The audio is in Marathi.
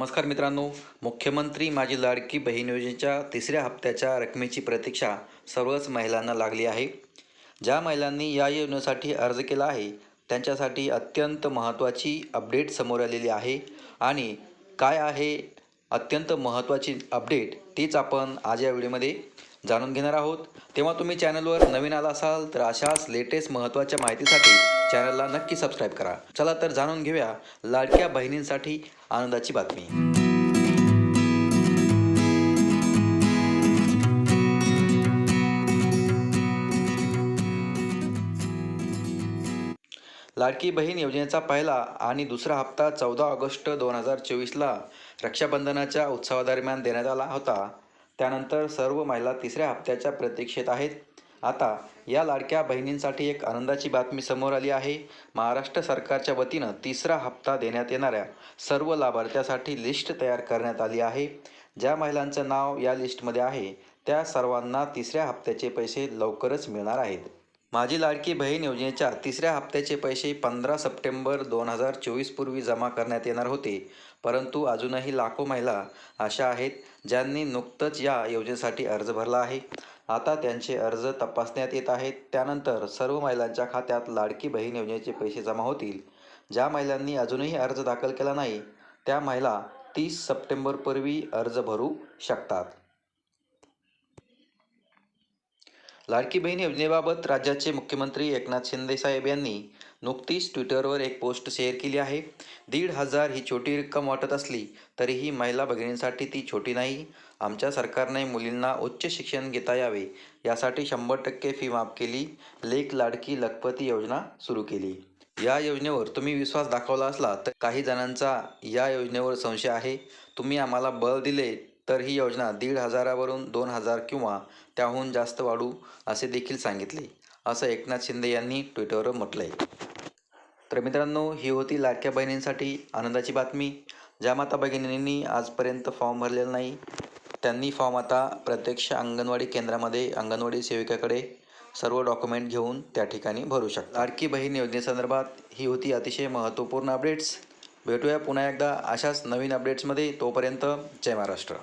नमस्कार मित्रांनो. मुख्यमंत्री माझी लाडकी बहीण योजनेच्या तिसऱ्या हप्त्याच्या रकमेची प्रतीक्षा सर्वच महिलांना लागली आहे. ज्या महिलांनी या योजनेसाठी अर्ज केला आहे त्यांच्यासाठी अत्यंत महत्त्वाची अपडेट समोर आलेली आहे आणि काय आहे अत्यंत महत्त्वाची अपडेट तीच आपण आज या व्हिडिओमध्ये जाणून घेणार आहोत. तेव्हा तुम्ही चॅनलवर नवीन आला असाल तर अशाच लेटेस्ट महत्त्वाच्या माहितीसाठी चॅनलला नक्की सबस्क्राईब करा. चला तर जाणून घेऊया लाडक्या बहिणींसाठी आनंदाची बातमी. लाडकी बहीण योजनेचा पहिला आणि दुसरा हप्ता चौदा ऑगस्ट दोन हजार चोवीसला रक्षाबंधनाच्या उत्सवादरम्यान देण्यात आला होता. त्यानंतर सर्व महिला तिसऱ्या हप्त्याच्या प्रतीक्षेत आहेत. आता या लाडक्या बहिणींसाठी एक आनंदाची बातमी समोर आली आहे. महाराष्ट्र सरकारच्या वतीनं तिसरा हप्ता देण्यात येणाऱ्या सर्व लाभार्थ्यासाठी लिस्ट तयार करण्यात आली आहे. ज्या महिलांचं नाव या लिस्टमध्ये आहे त्या सर्वांना तिसऱ्या हप्त्याचे पैसे लवकरच मिळणार आहेत. माझी लाडकी बहीण योजनेच्या तिसऱ्या हप्त्याचे पैसे पंधरा सप्टेंबर दोन हजार चोवीस पूर्वी जमा करण्यात येणार होते. परंतु अजूनही लाखो महिला अशा आहेत ज्यांनी नुकतंच या योजनेसाठी अर्ज भरला आहे. आता त्यांचे अर्ज तपासण्यात येत आहेत. त्यानंतर सर्व महिलांच्या खात्यात लाडकी बहीण योजनेचे पैसे जमा होतील. ज्या महिलांनी अजूनही अर्ज दाखल केला नाही त्या महिला तीस सप्टेंबरपूर्वी अर्ज भरू शकतात. लाडकी बहीण योजनेबाबत राज्याचे मुख्यमंत्री एकनाथ शिंदे साहेब यांनी नुकतीच ट्विटरवर एक पोस्ट शेअर केली आहे. दीड हजार ही छोटी रक्कम वाटत असली तरीही महिला भगिनींसाठी ती छोटी नाही. आमच्या सरकारने मुलींना उच्च शिक्षण घेता यावे यासाठी शंभर टक्के फी माफ केली. लेख लाडकी लखपती योजना सुरू केली. या योजनेवर तुम्ही विश्वास दाखवला असला तर काही जणांचा या योजनेवर संशय आहे. तुम्ही आम्हाला बळ दिले तर ही योजना दीड हजारावरून दोन हजार किंवा त्याहून जास्त वाढू असे देखील सांगितले असं एकनाथ शिंदे यांनी ट्विटरवर म्हटलं आहे तर मित्रांनो ही होती लाडक्या बहिणींसाठी आनंदाची बातमी ज्या माता भगिनींनी आजपर्यंत फॉर्म भरलेला नाही. त्यांनी फॉर्म आता प्रत्यक्ष अंगणवाडी केंद्रामध्ये अंगणवाडी सेविकाकडे सर्व डॉक्युमेंट घेऊन त्या ठिकाणी भरू शकतात. लाडकी बहीण योजनेसंदर्भात ही होती अतिशय महत्त्वपूर्ण अपडेट्स. भेटूया पुन्हा एकदा अशाच नवीन अपडेट्समध्ये. तोपर्यंत जय महाराष्ट्र.